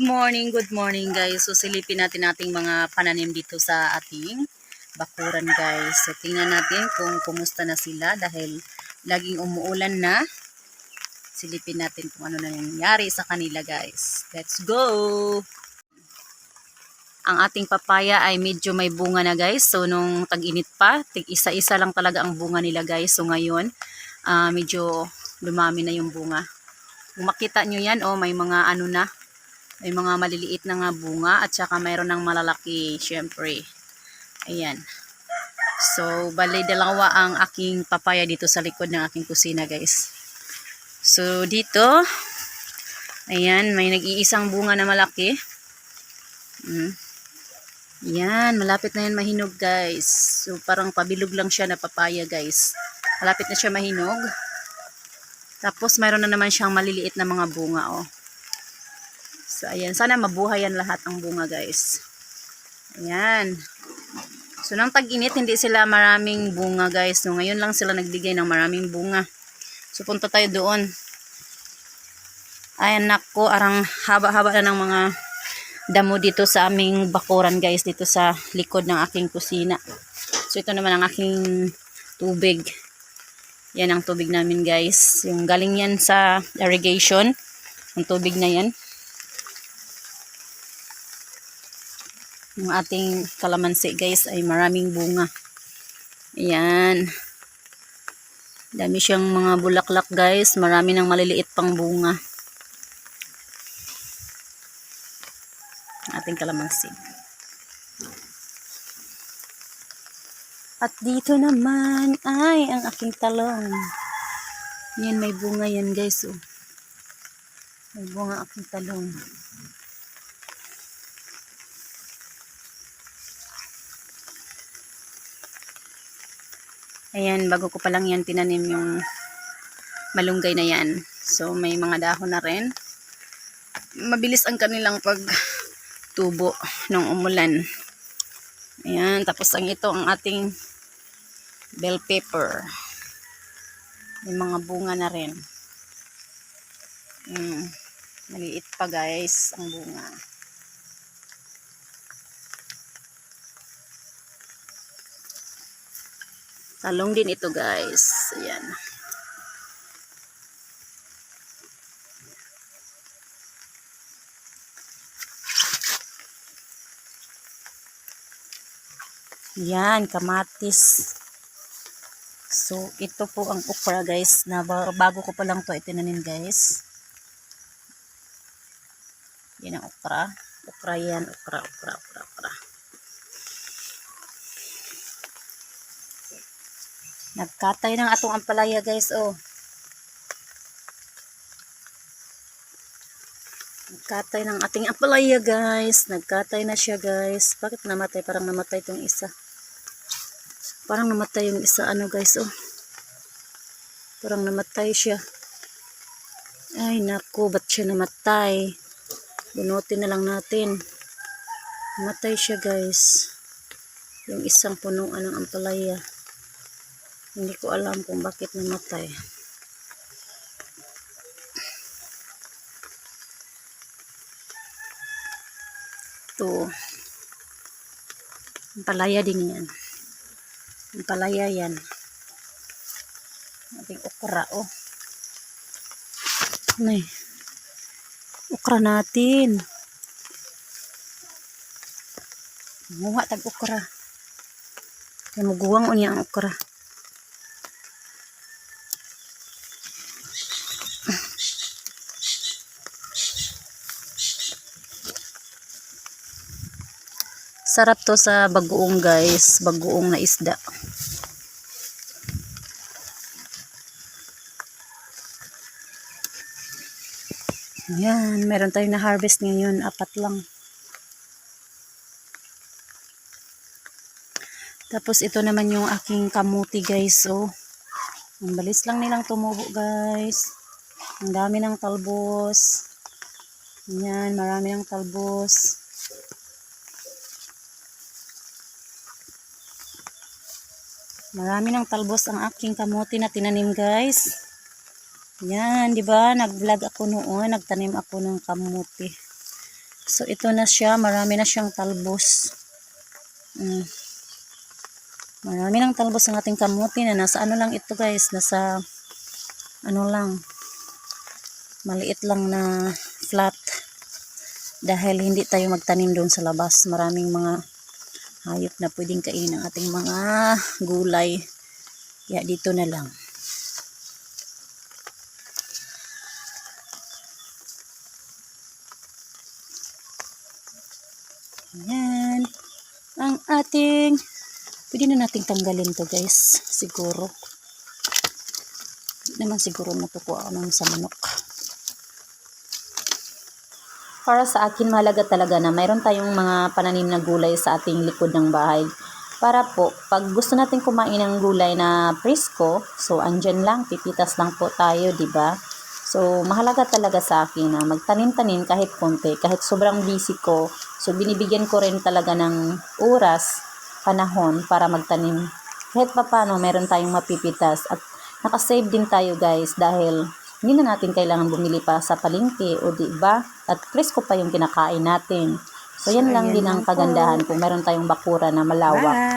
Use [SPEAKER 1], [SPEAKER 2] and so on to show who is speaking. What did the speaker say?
[SPEAKER 1] morning, good morning guys. So silipin natin ating mga pananim dito sa ating bakuran guys. So tingnan natin kung kumusta na sila dahil laging umuulan na. Silipin natin kung ano na nangyari sa kanila guys. Let's go! Ang ating papaya ay medyo may bunga na guys. So nung tag-init pa, isa-isa lang talaga ang bunga nila guys. So ngayon, ah, medyo lumami na yung bunga. Kung makita nyo yan, oh, may mga ano na, may mga maliliit na nga bunga at saka mayroon ng malalaki, syempre. Ayan. So, bali dalawa ang aking papaya dito sa likod ng aking kusina, guys. So, dito, ayan, may nag-iisang bunga na malaki. Mm. Yan, malapit na yan mahinog, guys. So, parang pabilog lang siya na papaya, guys. Malapit na siya mahinog. Tapos, mayroon na naman siyang maliliit na mga bunga, oh. So, ayan. Sana mabuhay yan lahat ang bunga, guys. Ayan. So, nang tag-init, hindi sila maraming bunga, guys. So, ngayon lang sila nagbigay ng maraming bunga. So, punta tayo doon. Ayan, nako. Arang haba-haba na ng mga damo dito sa aming bakuran, guys. Dito sa likod ng aking kusina. So, ito naman ang aking tubig. Yan ang tubig namin, guys. Yung galing yan sa irrigation. Ang tubig na yan. Yung ating kalamansi guys ay maraming bunga. Ayan. Dami siyang mga bulaklak guys. Marami ng maliliit pang bunga. Ating kalamansi. At dito naman ay ang aking talong. Yan may bunga yan guys oh. May bunga aking talong. Ayan, bago ko pa lang yan tinanim yung malunggay na yan. So, may mga dahon na rin. Mabilis ang kanilang pag tubo ng umulan. Ayan, tapos ang ito ang ating bell pepper. May mga bunga na rin. Mm, maliit pa guys ang bunga. Talong din ito guys. Ayan. Yan, kamatis. So, ito po ang okra guys, na ba- bago ko pa lang to itinanim guys. Yan ang okra. Okra yan, okra, okra, okra, okra. Nagkatay ng atong ampalaya guys, oh. Nagkatay ng ating ampalaya guys. Nagkatay na siya guys. Bakit namatay? Parang namatay tong isa. Parang namatay yung isa ano guys, oh. Parang namatay siya. Ay naku, ba't siya namatay? Bunutin na lang natin. Namatay siya guys. Yung isang punuan ng ampalaya. Hindi ko alam kung bakit namatay. Ito. Ang palaya din yan. Ang palaya yan. Ating okra, oh. Nay. Okra natin. Munga tag okra. Kaya muguwang unya ang okra. Sarap to sa bagoong guys, bagoong na isda. Yan, meron tayong na-harvest ngayon, apat lang. Tapos ito naman yung aking kamuti guys, so ang balis lang nilang tumubo guys. Ang dami ng talbos. Yan, marami ng talbos. Marami ng talbos ang aking kamote na tinanim, guys. Yan, di ba? Nag-vlog ako noon, nagtanim ako ng kamote. So, ito na siya. Marami na siyang talbos. Mm. Marami ng talbos ang ating kamuti na nasa ano lang ito guys. Nasa ano lang. Maliit lang na flat. Dahil hindi tayo magtanim doon sa labas. Maraming mga hayop na pwedeng kainin ng ating mga gulay. Kaya dito na lang. Ayan. Ang ating, pwede na nating tanggalin to guys. Siguro. Hindi naman siguro natukuha ako sa manok. Para sa akin, mahalaga talaga na mayroon tayong mga pananim na gulay sa ating likod ng bahay. Para po, pag gusto natin kumain ng gulay na presko, so andyan lang, pipitas lang po tayo, di ba? So, mahalaga talaga sa akin na magtanim-tanim kahit konti, kahit sobrang busy ko. So, binibigyan ko rin talaga ng oras, panahon para magtanim. Kahit pa paano, meron tayong mapipitas. At nakasave din tayo guys dahil hindi na natin kailangan bumili pa sa palengke o di ba? At presko pa yung kinakain natin. So, yan
[SPEAKER 2] So,
[SPEAKER 1] lang din ang
[SPEAKER 2] lang po.
[SPEAKER 1] kagandahan kung meron tayong bakura na malawak.
[SPEAKER 2] Bye!